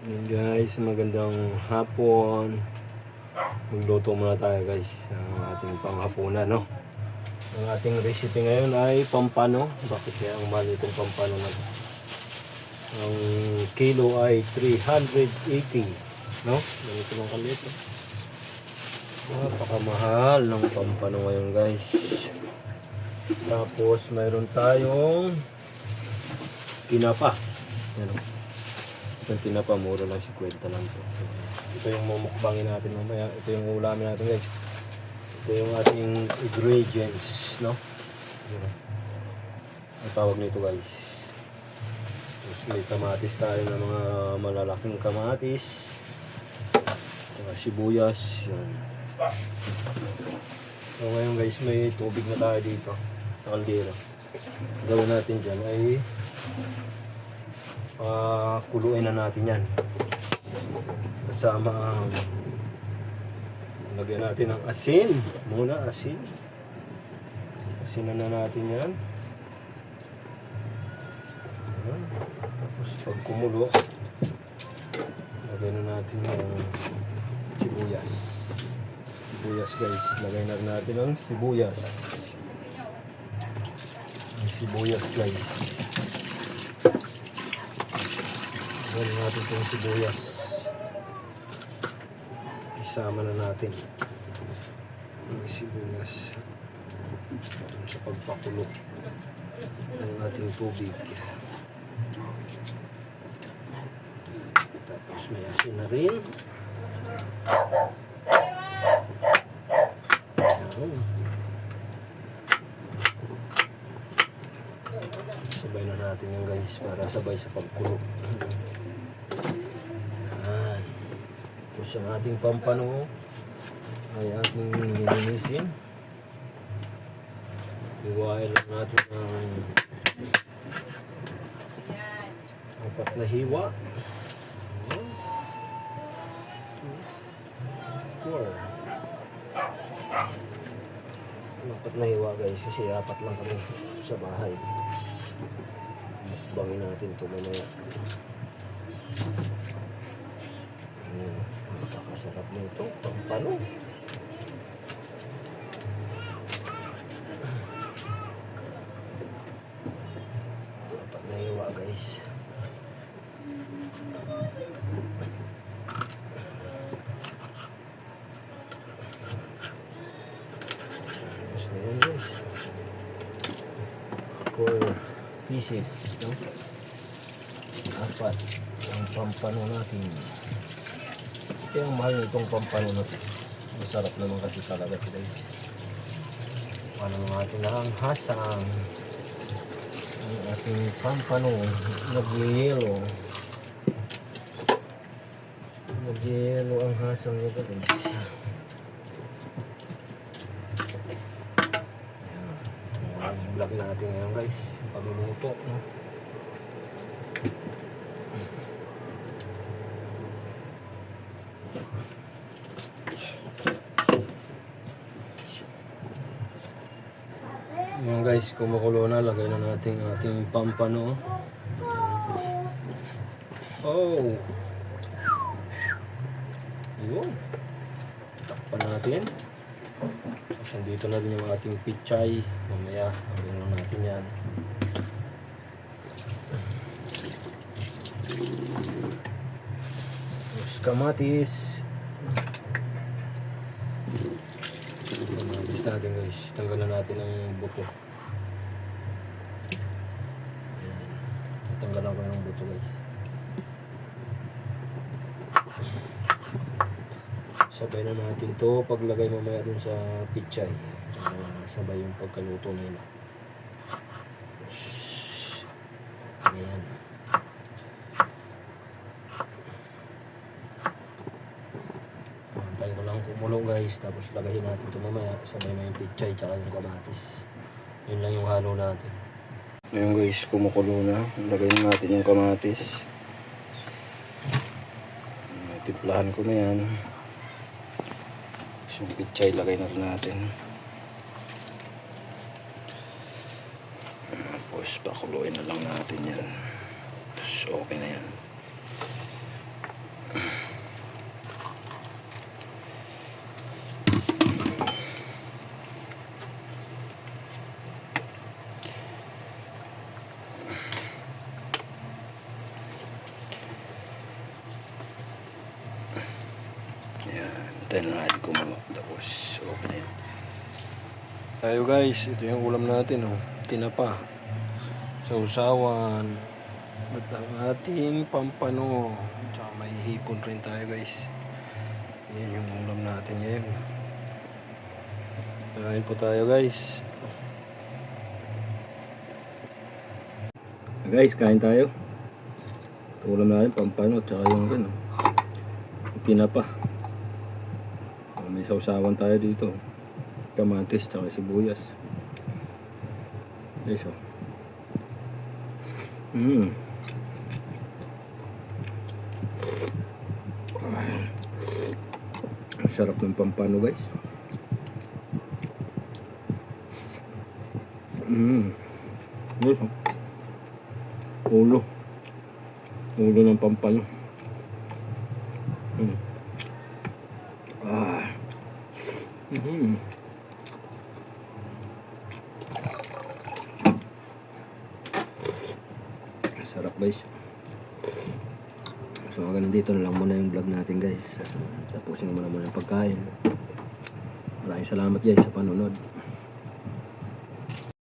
Yun guys, magandang hapon. Magluto muna tayo guys ng ating panghapunan, no? Ang ating recipe ngayon ay pampano. Bakit kaya ang mahal itong pampano na? Ang kilo ay 380, no? Ganito lang kalit. oh. Napakamahal ng pampano ngayon guys. Tapos mayroon tayong kinapa. Yan, oh. Itong tinapa, mura lang 50 lang to. Ito yung mumukbangin natin mamaya. Ito yung ulamin natin guys. Ito yung ating ingredients, no? Yun. Ang tawag nito guys. Tapos may kamatis tayo ng mga malalaking kamatis. Saka sibuyas. Yan. So ngayon guys, may tubig na tayo dito sa kaldero. Gawin natin dyan ay ah kuluin na natin yan. Kasama ang lagyan natin ng asin. Muna asin. Asinan na natin yan. Tapos pag kumulo lagyan na natin yung sibuyas. Sibuyas guys. Lagyan na natin ang sibuyas. Sibuyas guys Lagyan natin itong sibuyas. Isama na natin. Ang sibuyas. Itong sa pagpakulo ng ating tubig. Tapos may asin na rin. Ayan. Sabay na natin yung guys para sabay sa pagkulo. Yan. Tapos ang ating pampano ay ating lilinisin. Iwain lang natin ang apat na hiwa. Four. Apat na hiwa guys kasi apat lang kami sa bahay. Bangin natin ito mamaya. Ayan, napakasarap nito. Pampano. Dapat na iwa guys. Tapos na yan guys. Four pieces, no? Apat ang pampano natin. Kaya ang mahal nitong to. Masarap naman kasi talaga sila eh. Ano natin na ang. Ang ating pampano. Nagyayelo. Nagyayelo ang hasang nito guys. Ayan. Ang vlog natin ngayon guys. Pagluluto. No? Yan guys, kumukulo na. Lagay na natin ating pampano. Oh! Yun. Takpan natin. Tapos nandito na din yung ating pichay. Mamaya, lagyan lang natin yan. Tapos kamatis. Kamatis natin guys. Tanggalan natin ang buto. Ayan. Guys. Sabay na natin to paglagay mamaya dun sa pichay. Para sabay yung pagkaluto nila. Ayan. Antay ko lang kumulo guys. Tapos lagayin natin ito mamaya. Sabay na yung pichay tsaka yung kamatis. Yun lang yung halo natin. Ngayon guys, kumukulo na. Lagayin natin yung kamatis. Timplahan ko na yan. Tapos yung pichay lagay na rin natin. Tapos pakuluin na lang natin yan. Tapos okay na yan. Tayo na natin kumulo. Tapos, okay na yan. Tayo guys, ito yung ulam natin oh. Tinapa. Sausawan. At ang ating pampano. Tsaka may hipon rin tayo guys. Yan yung ulam natin ngayon. Kain po tayo guys. Guys, kain tayo. Ulam natin, pampano, tsaka yung ano, yung tinapa. May sausawan tayo dito. Kamatis, tsaka sibuyas. Guys, oh. Mmm. Ang sarap ng pampano guys. Mmm. Guys, oh. Ulo. Ulo ng pampano. Mm. Sarap guys. So hanggang dito na lang muna yung vlog natin guys. Tapusin ko muna muna yung pagkain. Maraming salamat guys sa panonood.